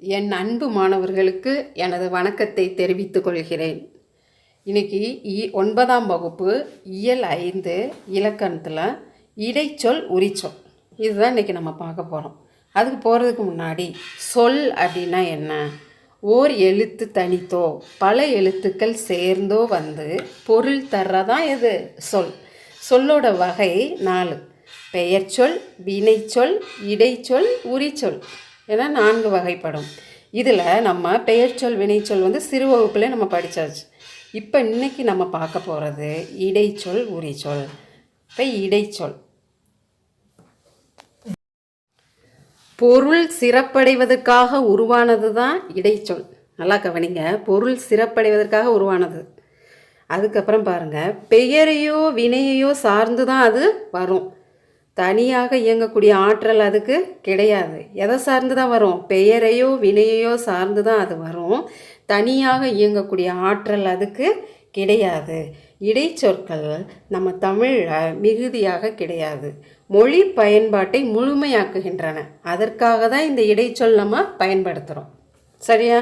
என் அன்பு மாணவர்களுக்கு எனது வணக்கத்தை தெரிவித்துக் கொள்கிறேன். இன்னைக்கு இ ஒன்பதாம் வகுப்பு இயல் ஐந்து இலக்கணத்தில் இடைச்சொல் உரிச்சொல். இதுதான் இன்றைக்கி நம்ம பார்க்க போகிறோம் அதுக்கு போகிறதுக்கு முன்னாடி சொல் அப்படின்னா என்ன? ஓர் எழுத்து தனித்தோ பல எழுத்துக்கள் சேர்ந்தோ வந்து பொருள் தர்றதான் எது? சொல். சொல்லோட வகை நாலு. பெயர்ச்சொல் வினைச்சொல் இடைச்சொல் உரிச்சொல். என நான்கு வகைப்படும். இதில் நம்ம பெயர்ச்சொல் வினைச்சொல் வந்து சிறு வகுப்புலேயே நம்ம படித்தாச்சு இப்போ இன்றைக்கி நம்ம பார்க்க போகிறது இடைச்சொல் உரிச்சொல். இப்போ இடைச்சொல். பொருள் சிறப்படைவதற்காக உருவானது தான் இடைச்சொல். நல்லா கவனிங்க. பொருள் சிறப்படைவதற்காக உருவானது. அதுக்கப்புறம் பாருங்கள் பெயரையோ வினையையோ சார்ந்து தான் அது வரும். தனியாக இயங்கக்கூடிய ஆற்றல் அதுக்கு கிடையாது. எதை சார்ந்து தான் வரும்? பெயரையோ வினையையோ சார்ந்து தான் அது வரும். தனியாக இயங்கக்கூடிய ஆற்றல் அதுக்கு கிடையாது. இடைச்சொற்கள் நம்ம தமிழில் மிகுதியாக கிடையாது. மொழி பயன்பாட்டை முழுமையாக்குகின்றன. அதற்காக தான் இந்த இடைச்சொல் நம்ம பயன்படுத்துகிறோம் சரியா?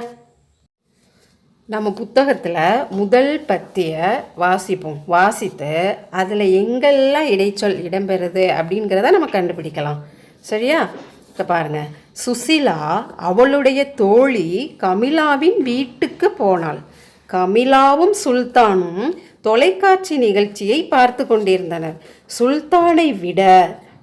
நம்ம புத்தகத்தில் முதல் பத்திய வாசிப்போம். வாசித்து அதில் எங்கெல்லாம் இடைச்சொல் இடம்பெறுது அப்படிங்கிறத நம்ம கண்டுபிடிக்கலாம். சரியா? இப்போ பாருங்கள் சுசிலா அவளுடைய தோழி கமிலாவின் வீட்டுக்கு போனாள். கமிலாவும் சுல்தானும் தொலைக்காட்சி நிகழ்ச்சியை பார்த்து கொண்டிருந்தனர். சுல்தானை விட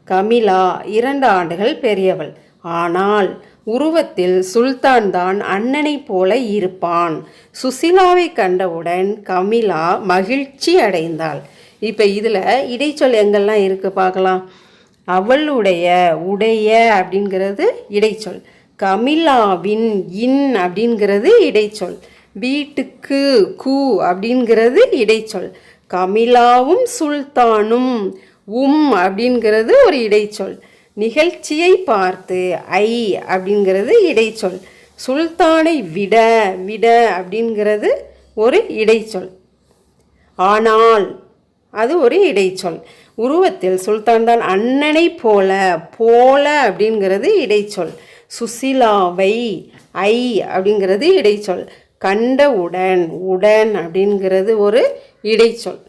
கமிலா இரண்டு ஆண்டுகள் பெரியவள். ஆனால் உருவத்தில் சுல்தான் தான் அண்ணனைப் போல இருப்பான். சுசிலாவை கண்டவுடன் கமிலா மகிழ்ச்சி அடைந்தாள். இப்போ இதில் இடைச்சொல் எங்கெல்லாம் இருக்குது பார்க்கலாம். அவளுடைய உடைய அப்படிங்கிறது இடைச்சொல். கமிலாவின் இன் அப்படிங்கிறது இடைச்சொல். வீட்டுக்கு கு அப்படிங்கிறது இடைச்சொல். கமிலாவும் சுல்தானும் உம் அப்படிங்கிறது ஒரு இடைச்சொல். நிகழ்ச்சியை பார்த்து ஐ அப்படிங்கிறது இடைச்சொல். சுல்தானை விட விட அப்படிங்கிறது ஒரு இடைச்சொல். ஆனால் அது ஒரு இடைச்சொல். உருவத்தில் சுல்தான் தான் அண்ணனை போல போல அப்படிங்கிறது இடைச்சொல். சுசிலாவை ஐ அப்படிங்கிறது இடைச்சொல். கண்டவுடன் உடன் அப்படிங்கிறது ஒரு இடைச்சொல்.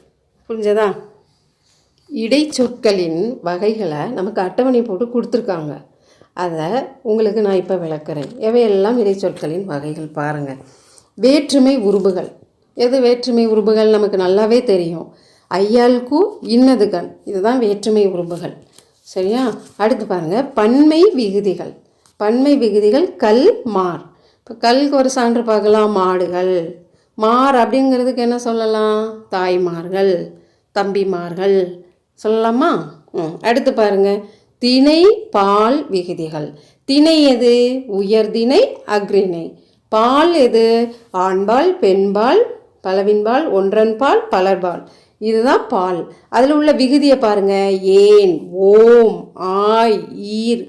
புரிஞ்சதா? இடைச்சொற்களின் வகைகளை நமக்கு அட்டவணை போட்டு கொடுத்துருக்காங்க. அதை உங்களுக்கு நான் இப்போ விளக்குறேன். எவையெல்லாம் இடைச்சொற்களின் வகைகள் பாருங்கள் வேற்றுமை உருபுகள் எது வேற்றுமை உருபுகள் நமக்கு நல்லாவே தெரியும். ஐயாளுக்கு இன்னது கண். இதுதான் வேற்றுமை உருபுகள் சரியா? அடுத்து பாருங்கள் பன்மை விகுதிகள். பன்மை விகுதிகள் கல் மார். இப்போ கல்க்கு ஒரு சான்று பார்க்கலாம். மாடுகள். மார் அப்படிங்கிறதுக்கு என்ன சொல்லலாம்? தாய்மார்கள் தம்பிமார்கள். சொல்லலாமா? ம் அடுத்து பாருங்க. திணை பால் விகுதிகள். திணை எது? உயர்திணை அக்ரிணை பால் எது? ஆண்பால் பெண்பால் பலவின்பால் ஒன்றன்பால் பலர்பால். இதுதான் பால். அதில் உள்ள விகுதியை பாருங்க. ஏன் ஓம் ஆய் ஈர்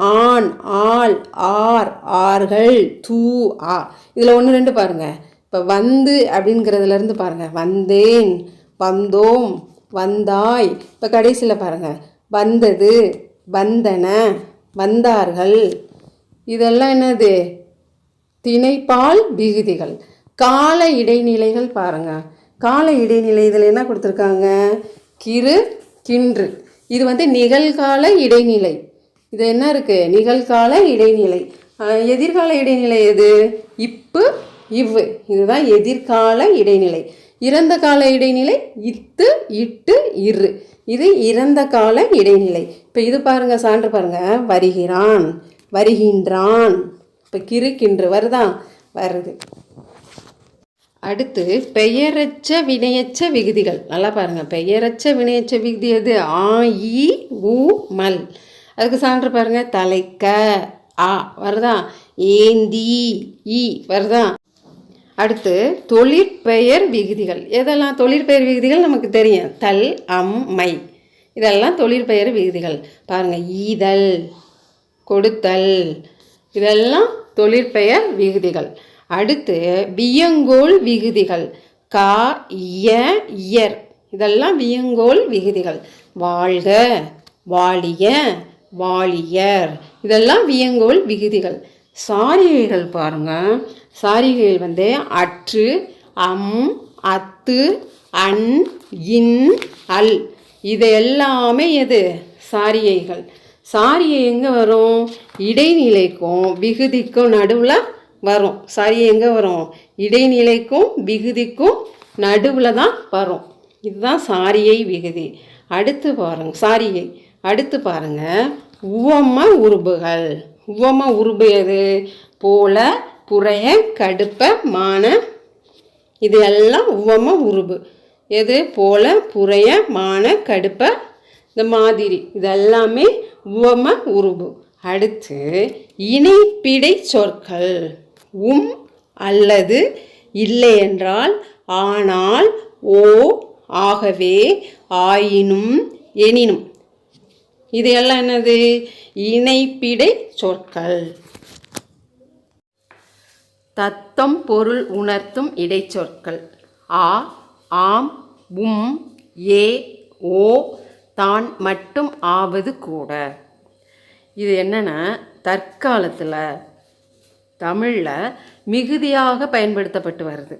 ஆண் ஆள் ஆர் ஆர்கள் தூ ஆ. இதில் ஒன்று ரெண்டு பாருங்க. இப்போ வந்து அப்படிங்கிறதுலேருந்து பாருங்கள் பாருங்க. வந்தேன் வந்தோம் வந்தாய். இப்போ கடைசியில் பாருங்கள் வந்தது வந்தன வந்தார்கள். இதெல்லாம் என்னது? திணைப்பால் விகுதிகள். கால இடைநிலைகள் பாருங்கள் கால இடைநிலை இதில் என்ன கொடுத்துருக்காங்க? கிறு கின்று. இது வந்து நிகழ்கால இடைநிலை. இது என்ன இருக்குது நிகழ்கால இடைநிலை. எதிர்கால இடைநிலை எது? இப்பு இவ்வு. இதுதான் எதிர்கால இடைநிலை. இறந்த கால இடைநிலை இத்து இட்டு இரு. இது இறந்த கால இடைநிலை. இப்போ இது பாருங்க சான்று பாருங்க. வருகிறான் வருகின்றான். இப்போ கிறுக்கின்று வருதா? வருது. அடுத்து பெயரச்ச வினையச்ச விகுதிகள். நல்லா பாருங்க. பெயரச்ச வினையச்ச விகுதி எது? ஆ இ உ மல். அதுக்கு சான்று பாருங்க. தலைக்க ஆ வருதா? ஏந்தி இ. வருதா? அடுத்து தொழிற்பெயர் விகுதிகள். எதெல்லாம் தொழிற்பெயர் விகுதிகள் நமக்கு தெரியும்? தல் அம் மை. இதெல்லாம் தொழிற்பெயர் விகுதிகள். பாருங்கள் ஈதல் கொடுத்தல் இதெல்லாம் தொழிற்பெயர் விகுதிகள். அடுத்து வியங்கோல் விகுதிகள். கா இய இயர். இதெல்லாம் வியங்கோல் விகுதிகள். வாழ்க வாழிய வாழியர் இதெல்லாம் வியங்கோல் விகுதிகள். சாரிகைகள் பாருங்கள் சாரிகைகள் வந்து அற்று அம் அத்து அன் இன் அல். இது எல்லாமே எது? சாரியைகள். சாரியை எங்கே வரும்? இடைநிலைக்கும் விகுதிக்கும் நடுவில் வரும். சாரியை எங்கே வரும்? இடைநிலைக்கும் விகுதிக்கும் நடுவில் தான் வரும். இதுதான் சாரியை விகுதி. அடுத்து பாருங்க சாரியை. அடுத்து பாருங்க. உவம உருபுகள் உவம உருபு எது? போல புறைய கடுப்ப மான. இது எல்லாம் உவம உருபு. எது போல புறைய மான கடுப்ப? இந்த மாதிரி. இதெல்லாமே உவம உருபு. அடுத்து இணைப்பிடை சொற்கள். உம் அல்லது இல்லை என்றால் ஆனால் ஓ ஆகவே ஆயினும் எனினும். இது எல்லாம் என்னது? இணைப்பிடை சொற்கள். தத்தம் பொருள் உணர்த்தும் இடைச்சொற்கள். ஆ ஆம் உம் ஏ ஓ தான் மட்டும் ஆவது கூட. இது என்னென்னா தற்காலத்தில் தமிழில் மிகுதியாக பயன்படுத்தப்பட்டு வருது.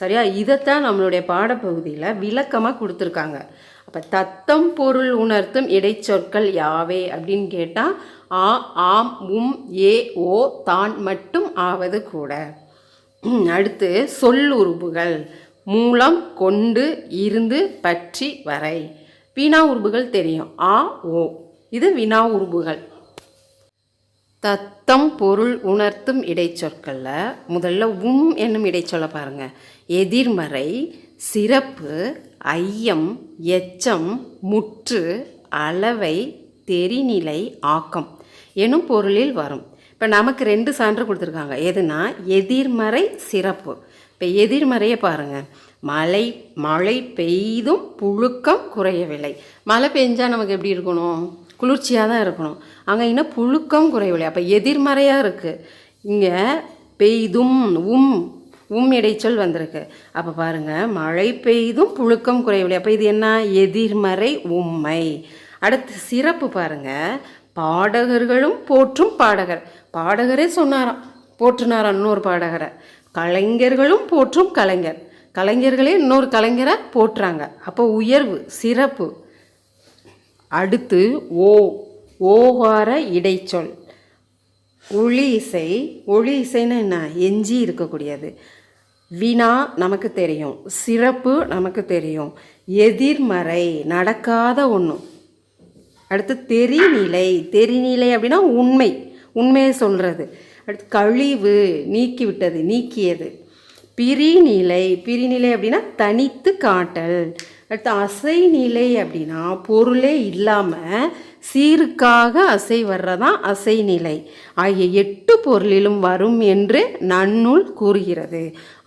சரியா? இதைத்தான் நம்மளுடைய பாடப்பகுதியில் விளக்கமாக கொடுத்துருக்காங்க. அப்போ தத்தம் பொருள் உணர்த்தும் இடைச்சொற்கள் யாவே அப்படின்னு கேட்டால் ஆ ஆம் உம் ஏ ஓ தான் மட்டும் ஆவது கூட. அடுத்து சொல்லுறுப்புகள் மூலம் கொண்டு இருந்து பற்றி வரை. வினா உறுப்புகள் தெரியும். ஆ ஓ. இது வினா உறுப்புகள். தத்தம் பொருள் உணர்த்தும் இடைச்சொற்களில் முதல்ல உம் என்னும் இடைச்சொல்ல பாருங்கள் எதிர்மறை சிறப்பு ஐயம் எச்சம் முற்று அளவை தெரிநிலை ஆக்கம் எனும் பொருளில் வரும். இப்போ நமக்கு ரெண்டு சான்று கொடுத்துருக்காங்க. எதுனா எதிர்மறை சிறப்பு. இப்போ எதிர்மறையை பாருங்க. மழை மழை பெய்தும் புழுக்கம் குறையவில்லை. மழை பெஞ்சால் நமக்கு எப்படி இருக்கணும்? குளிர்ச்சியாக தான் இருக்கணும். அங்கே இன்னும் புழுக்கம் குறையவில்லை. அப்போ எதிர்மறையாக இருக்குது இங்கே பெய்தும் உம் உம் இடைச்சொல் வந்திருக்கு. அப்போ பாருங்கள் மழை பெய்தும் புழுக்கம் குறையவில்லை. அப்போ இது என்ன? எதிர்மறை உம்மை. அடுத்து சிறப்பு பாருங்கள் பாடகர்களும் போற்றும் பாடகர். பாடகரே சொன்னாராம் போற்றுனாராம் இன்னொரு பாடகரை. கலைஞர்களும் போற்றும் கலைஞர். கலைஞர்களே இன்னொரு கலைஞரை போற்றுறாங்க அப்போ உயர்வு சிறப்பு. அடுத்து ஓ ஓவார இடைச்சொல். ஒளி இசை ஒளி இசைன்னு என்ன? எஞ்சி இருக்கக்கூடியது. வினா நமக்கு தெரியும் சிறப்பு நமக்கு தெரியும் எதிர்மறை நடக்காத ஒன்று அடுத்து தெரிநிலை தெரிநிலை அப்படின்னா உண்மை உண்மையை சொல்கிறது அடுத்து கழிவு நீக்கிவிட்டது நீக்கியது. பிரிநிலை பிரிநிலை அப்படின்னா தனித்து காட்டல் அடுத்து அசைநிலை அப்படின்னா பொருளே இல்லாமல் சீருக்காக அசை வர்றதான் அசைநிலை ஆகிய எட்டு பொருளிலும் வரும் என்று நன்னூல் கூறுகிறது.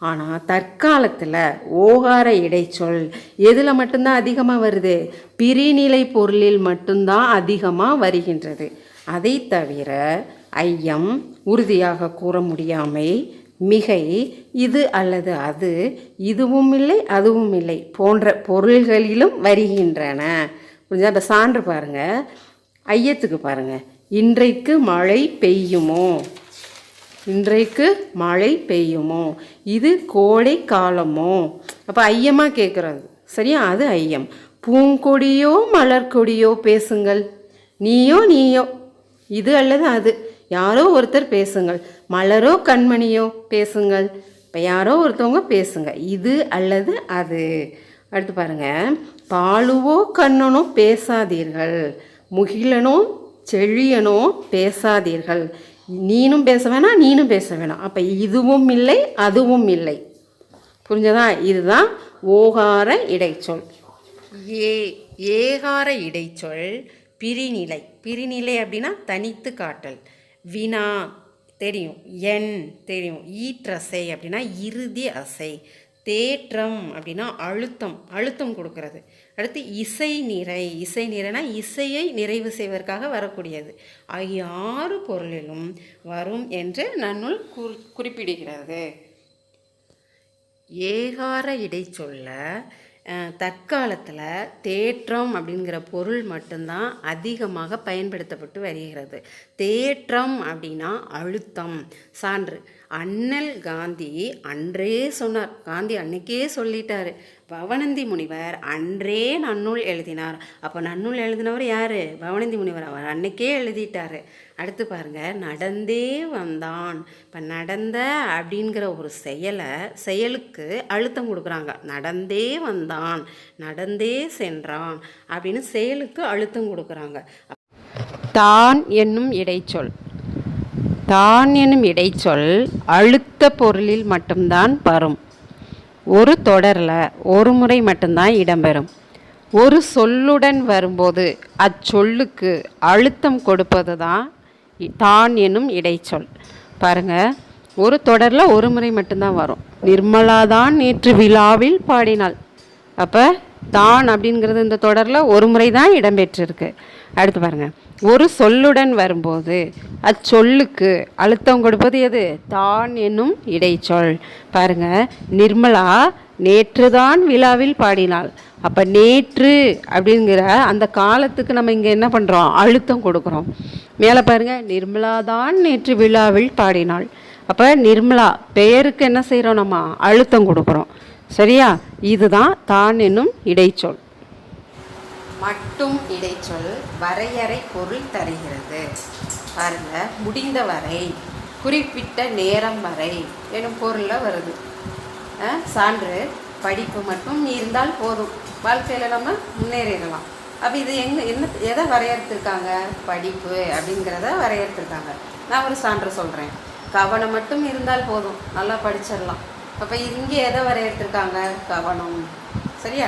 ஆனால் தற்காலத்தில் ஓகார இடைச்சொல் எதில் மட்டும்தான் அதிகமாக வருது? பிரிநிலை பொருளில் மட்டும்தான் அதிகமாக வருகின்றது. அதை தவிர ஐயம் உறுதியாக கூற முடியாமை மிகை இது அல்லது அது இதுவும் இல்லை அதுவும் இல்லை போன்ற பொருள்களிலும் வருகின்றன. புரிஞ்சா இப்போ சான்று பாருங்க. ஐயத்துக்கு பாருங்க. இன்றைக்கு மழை பெய்யுமோ? இன்றைக்கு மழை பெய்யுமோ? இது கோடை காலமோ? அப்போ ஐயமாக கேட்குறது சரியா? அது ஐயம். பூங்கொடியோ மலர்கொடியோ பேசுங்கள். நீயோ நீயோ. இது அல்லது அது. யாரோ ஒருத்தர் பேசுங்கள். மலரோ கண்மணியோ பேசுங்கள். இப்போ யாரோ ஒருத்தவங்க பேசுங்க. இது அல்லது அது. அடுத்து பாருங்கள் பாலுவோ கண்ணனோ பேசாதீர்கள். முகிலனோ செழியனோ பேசாதீர்கள். நீனும் பேச வேணாம் நீனும் பேச வேணாம். அப்போ இதுவும் இல்லை அதுவும் இல்லை. புரிஞ்சதா? இதுதான் ஓகார இடைச்சொல். ஏ ஏகார இடைச்சொல் பிரிநிலை. பிரிநிலை அப்படின்னா தனித்து காட்டல். வினா தெரியும். எண் தெரியும். ஈற்றசை அப்படின்னா இறுதி அசை. தேற்றம் அப்படின்னா அழுத்தம். அழுத்தம் கொடுக்கறது. அடுத்து இசை நிறை. இசை நிறைனா இசையை நிறைவு செய்வதற்காக வரக்கூடியது. ஆகிய ஆறு பொருளிலும் வரும் என்று நன்னுள் குறி குறிப்பிடுகிறது. ஏகார இடைச்சொல்ல சொல்ல தற்காலத்தில் தேற்றம் அப்படிங்கிற பொருள் மட்டும்தான் அதிகமாக பயன்படுத்தப்பட்டு வருகிறது. தேற்றம் அப்படின்னா அழுத்தம். சான்று. அண்ணல் காந்தி அன்றே சொன்னார். காந்தி அன்னைக்கே சொல்லிட்டாரு. பவனந்தி முனிவர் அன்றே நன்னூல் எழுதினார். அப்போ நன்னூல் எழுதினவர் யார்? பவனந்தி முனிவர் அவர். அன்னைக்கே எழுதிட்டாரு. அடுத்து பாருங்க நடந்தே வந்தான். இப்போ நடந்த அப்படிங்கிற ஒரு செயலை செயலுக்கு அழுத்தம் கொடுக்குறாங்க. நடந்தே வந்தான் நடந்தே சென்றான் அப்படின்னு செயலுக்கு அழுத்தம் கொடுக்குறாங்க. தான் என்னும் இடைச்சொல். தான் என்னும் இடைச்சொல் அழுத்த பொருளில் மட்டும்தான் வரும். ஒரு தொடரில் ஒரு முறை மட்டும்தான் இடம்பெறும். ஒரு சொல்லுடன் வரும்போது அச்சொல்லுக்கு அழுத்தம் கொடுப்பது தான் தான் என்னும் இடைச்சொல். பாருங்க ஒரு தொடரில் ஒரு முறை மட்டும்தான் வரும். நிர்மலா தான் நேற்று விழாவில் பாடினாள். அப்போ தான் அப்படிங்கிறது இந்த தொடரில் ஒரு முறை தான் இடம்பெற்றிருக்கு. அடுத்து பாருங்கள் ஒரு சொல்லுடன் வரும்போது அச்சொல்லுக்கு அழுத்தம் கொடுப்பது எது? தான் என்னும் இடைச்சொல். பாருங்க. நிர்மலா நேற்று தான் விழாவில் பாடினாள். அப்போ நேற்று அப்படிங்கிற அந்த காலத்துக்கு நம்ம இங்கே என்ன பண்ணுறோம் அழுத்தம் கொடுக்குறோம். மேலே பாருங்க. நிர்மலா தான் நேற்று விழாவில் பாடினாள். அப்போ நிர்மலா பெயருக்கு என்ன செய்கிறோம் நம்ம? அழுத்தம் கொடுக்குறோம். சரியா? இதுதான் தான் என்னும் இடைச்சொல். மட்டும் இடைச்சொல் வரையறை பொருள் தருகிறது. பாருங்க முடிந்தவரை குறிப்பிட்ட நேரம் வரை எனும் பொருளில் வருது. சான்று படிப்பு மட்டும் இருந்தால் போதும். வாழ்க்கையில் நம்ம முன்னேறிடலாம். அப்போ இது எங்க என்ன எதை வரையறுத்துருக்காங்க? படிப்பு அப்படிங்கிறத வரையறுத்துருக்காங்க. நான் ஒரு சான்று சொல்கிறேன் கவனம் மட்டும் இருந்தால் போதும். நல்லா படிச்சிடலாம். அப்போ இங்கே எதை வரையறுத்துருக்காங்க கவனம். சரியா?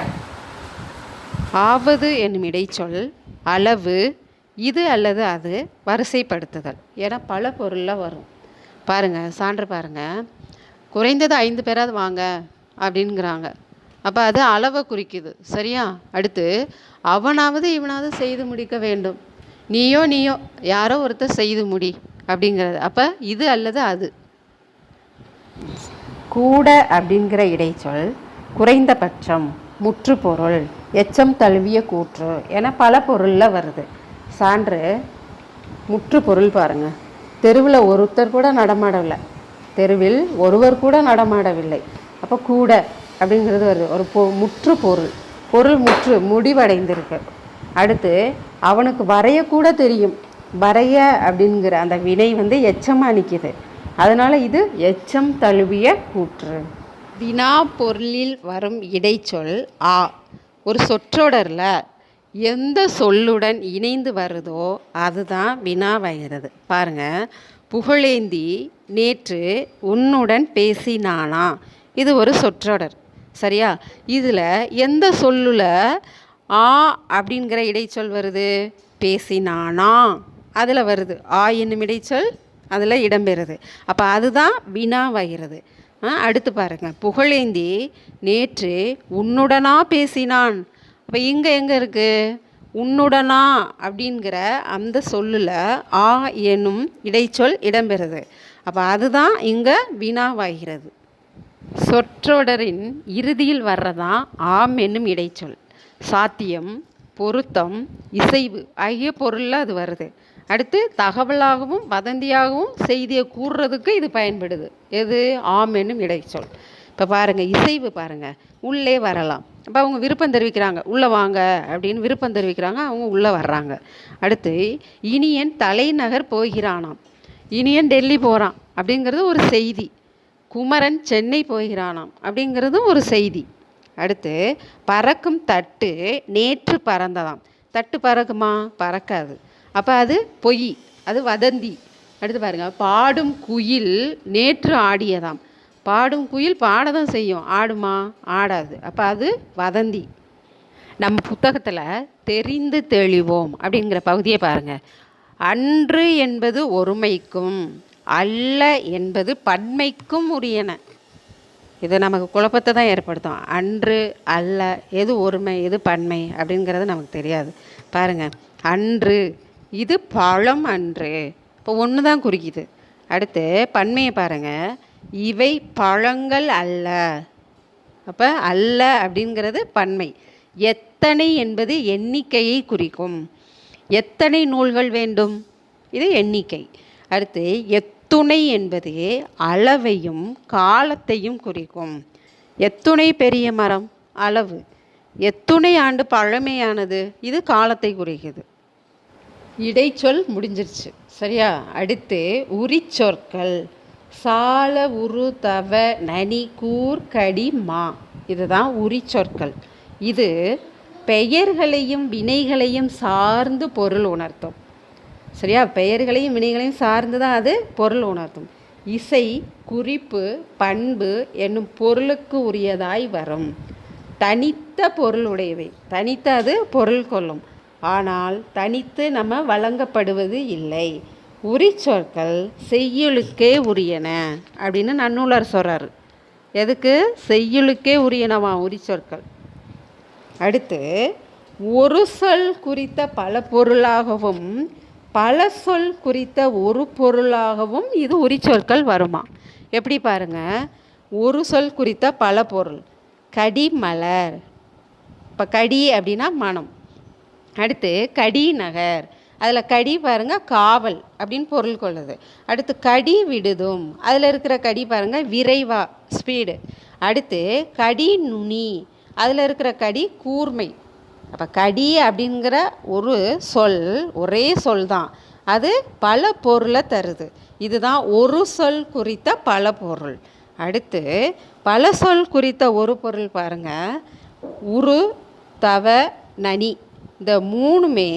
ஆவது என்னும் இடைச்சொல் அளவு இது அல்லது அது வரிசைப்படுத்துதல். ஏன்னா பல பொருளில் வரும். பாருங்க சான்று பாருங்கள் குறைந்தது ஐந்து பேராவது வாங்க அப்படிங்கிறாங்க. அப்போ அது அளவை குறிக்குது. சரியா? அடுத்து அவனாவது இவனாவது செய்து முடிக்க வேண்டும். நீயோ நீயோ யாரோ ஒருத்தர் செய்து முடி அப்படிங்கிறது. அப்போ இது அல்லது அது. கூட அப்படிங்கிற இடைச்சொல் குறைந்தபட்சம் முற்றுப்பொருள் எச்சம் தழுவிய கூற்று என பல பொருளில் வருது. சான்று முற்றுப்பொருள் பாருங்க. தெருவில் ஒருத்தர் கூட நடமாடவில்லை. தெருவில் ஒருவர் கூட நடமாடவில்லை. அப்போ கூட அப்படிங்கிறது வருது. ஒரு பொ முற்று பொருள் பொருள் முற்று முடிவடைந்திருக்கு. அடுத்து அவனுக்கு வரையக்கூட தெரியும். வரைய அப்படிங்கிற அந்த வினை வந்து எச்சமாக நிற்கிது அதனால் இது எச்சம் தழுவிய கூற்று. வினா பொருளில் வரும் இடைச்சொல் ஆ. ஒரு சொற்றொடரில் எந்த சொல்லுடன் இணைந்து வருதோ அதுதான் வினா பாருங்கள் பாருங்க. புகழேந்தி நேற்று உன்னுடன் பேசினானா? இது ஒரு சொற்றொடர். சரியா? இதில் எந்த சொல்லுல ஆ அப்படிங்கிற இடைச்சொல் வருது? பேசினானா? அதில் வருது. ஆ என்னும் இடைச்சொல் அதில் இடம்பெறுது. அப்போ அதுதான் வினாவாகிறது அடுத்து பாருங்கள் புகழேந்தி நேற்று உன்னுடனா பேசினான். அப்போ இங்கே எங்கே இருக்குது உன்னுடனா அப்படிங்கிற அந்த சொல்லில் ஆ என்னும் இடைச்சொல் இடம்பெறுது. அப்போ அதுதான் இங்கே வினாவாகிறது சொற்றொடரின் இறுதியில் வர்றதான் ஆம் என்னும் இடைச்சொல். சாத்தியம் பொருத்தம் இசைவு ஆகிய பொருளில் அது வருது. அடுத்து தகவலாகவும் வதந்தியாகவும் செய்தியை கூறுறதுக்கு இது பயன்படுது. எது? ஆம் என்னும் இடைச்சொல் இப்போ பாருங்கள் இசைவு பாருங்கள் உள்ளே வரலாம். அப்போ அவங்க விருப்பம் தெரிவிக்கிறாங்க. உள்ளே வாங்க அப்படின்னு விருப்பம் தெரிவிக்கிறாங்க. அவங்க உள்ளே வர்றாங்க. அடுத்து இனியன் தலைநகர் போகிறானாம். இனியன் டெல்லி போகிறான் அப்படிங்கிறது ஒரு செய்தி. குமரன் சென்னை போகிறானாம். அப்படிங்கிறதும் ஒரு செய்தி. அடுத்து பறக்கும் தட்டு நேற்று பறந்ததாம். தட்டு பறக்குமா? பறக்காது. அப்போ அது பொய் அது வதந்தி. அடுத்து பாருங்கள் பாடும் குயில் நேற்று ஆடியதாம். பாடும் குயில் பாட தான் செய்யும். ஆடுமா? ஆடாது. அப்போ அது வதந்தி. நம்ம புத்தகத்தில் தெரிந்து தெளிவோம் அப்படிங்கிற பகுதியை பாருங்கள் அன்று என்பது ஒருமைக்கும் அல்ல என்பது பன்மைக்கும் உரியன. இது நமக்கு குழப்பத்தை தான் ஏற்படுத்தும். அன்று அல்ல எது ஒருமை எது பன்மை அப்படிங்கிறது நமக்கு தெரியாது. பாருங்கள் அன்று இது பழம் அன்று. இப்போ ஒன்று தான் குறிக்குது. அடுத்து பன்மையை பாருங்கள் இவை பழங்கள் அல்ல. அப்போ அல்ல அப்படிங்கிறது பன்மை. எத்தனை என்பது எண்ணிக்கையை குறிக்கும். எத்தனை நூல்கள் வேண்டும்? இது எண்ணிக்கை. அடுத்து எத்துணை என்பது அளவையும் காலத்தையும் குறிக்கும். எத்துணை பெரிய மரம்? அளவு. எத்துணை ஆண்டு பழமையானது? இது காலத்தை குறிக்குது. இடைச்சொல் முடிஞ்சிருச்சு. சரியா? அடுத்து உரிச்சொற்கள். சால உரு தவ நனி கூர் கடி மா. இதுதான் உரிச்சொற்கள். இது பெயர்களையும் வினைகளையும் சார்ந்து பொருள் உணர்த்தும். சரியா? பெயர்களையும் வினைகளையும் சார்ந்து தான் அது பொருள் உணர்த்தும். இசை குறிப்பு பண்பு என்னும் பொருளுக்கு உரியதாய் வரும். தனித்த பொருளுடையவை. தனித்த அது பொருள் கொள்ளும். ஆனால் தனித்து நம்ம வழங்கப்படுவது இல்லை. உரிச்சொற்கள் செய்யுளுக்கே உரியன அப்படின்னு நன்னூலர் சொல்கிறாரு எதுக்கு? செய்யுளுக்கே உரியனவா உரிச்சொற்கள் அடுத்து ஒரு சொல் குறித்த பல பொருளாகவும் பல சொல் குறித்த ஒரு பொருளாகவும் இது உரிச்சொற்கள் வருமா? எப்படி பாருங்க. ஒரு சொல் குறித்த பல பொருள். கடி மலர். இப்போ கடி அப்படின்னா மனம். அடுத்து கடி நகர். அதில் கடி பாருங்க காவல் அப்படின்னு பொருள் கொள்ளுது. அடுத்து கடி விடுதும். அதில் இருக்கிற கடி பாருங்கள் விரைவா ஸ்பீடு அடுத்து கடி நுனி. அதில் இருக்கிற கடி கூர்மை. அப்போ கடி அப்படிங்கிற ஒரு சொல் ஒரே சொல் தான் அது பல பொருளை தருது. இதுதான் ஒரு சொல் குறித்த பல பொருள். அடுத்து பல சொல் குறித்த ஒரு பொருள் பாருங்கள் உரு தவ நனி. இந்த மூணுமே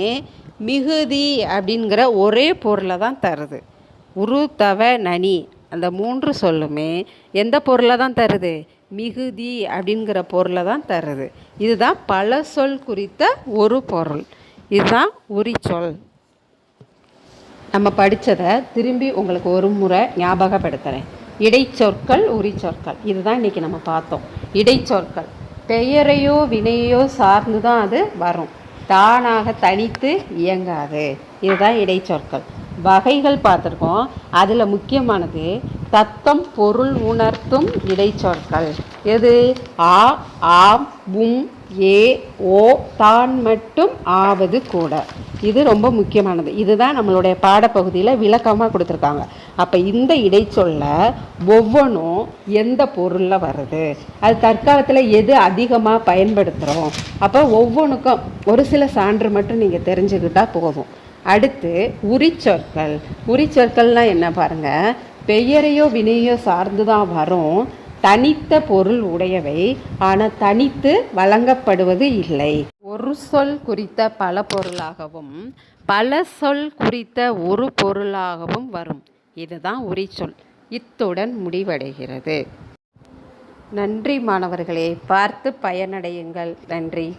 மிகுதி அப்படிங்கிற ஒரே பொருளை தான் தருது. உரு தவ நனி அந்த மூன்று சொல்லுமே எந்த பொருளை தான் தருது? மிகுதி அப்படிங்கிற பொருளை தான் தருது. இதுதான் பல சொல் குறித்த ஒரு பொருள். இதுதான் உரிச்சொல் நம்ம படித்ததை திரும்பி உங்களுக்கு ஒரு முறை ஞாபகப்படுத்துகிறேன் இடைச்சொற்கள் உரிச்சொற்கள் இதுதான் இன்றைக்கி நம்ம பார்த்தோம். இடைச்சொற்கள். பெயரையோ வினையோ சார்ந்து தான் அது வரும். தானாக தனித்து இயங்காது. இதுதான் இடைச்சொற்கள். வகைகள் பார்த்துருக்கோம். அதில் முக்கியமானது தத்தம் பொருள் உணர்த்தும் இடைச்சொற்கள். எது? ஆ ஆம் உம் ஏ ஓ தான் மட்டும் ஆவது கூட. இது ரொம்ப முக்கியமானது. இதுதான் நம்மளுடைய பாடப்பகுதியில் விளக்கமாக கொடுத்துருக்காங்க. அப்போ இந்த இடைச்சொல்ல ஒவ்வொன்றும் எந்த பொருளில் வருது? அது தற்காலத்தில் எது அதிகமாக பயன்படுத்துகிறோம் அப்போ ஒவ்வொன்றுக்கும் ஒரு சில சான்று மட்டும் நீங்கள் தெரிஞ்சுக்கிட்டால் போதும். அடுத்து உரிச்சொற்கள். உரிச்சொற்கள்னால் என்ன பாருங்கள் பெயரையோ வினையோ சார்ந்து தான் வரும். தனித்த பொருள் உடையவை ஆனால் தனித்து வழங்கப்படுவது இல்லை. ஒரு சொல் குறித்த பல பொருளாகவும் பல சொல் குறித்த ஒரு பொருளாகவும் வரும். இதுதான் உரிச்சொல். இத்துடன் முடிவடைகிறது. நன்றி மாணவர்களே. பார்த்து பயனடையுங்கள். நன்றி.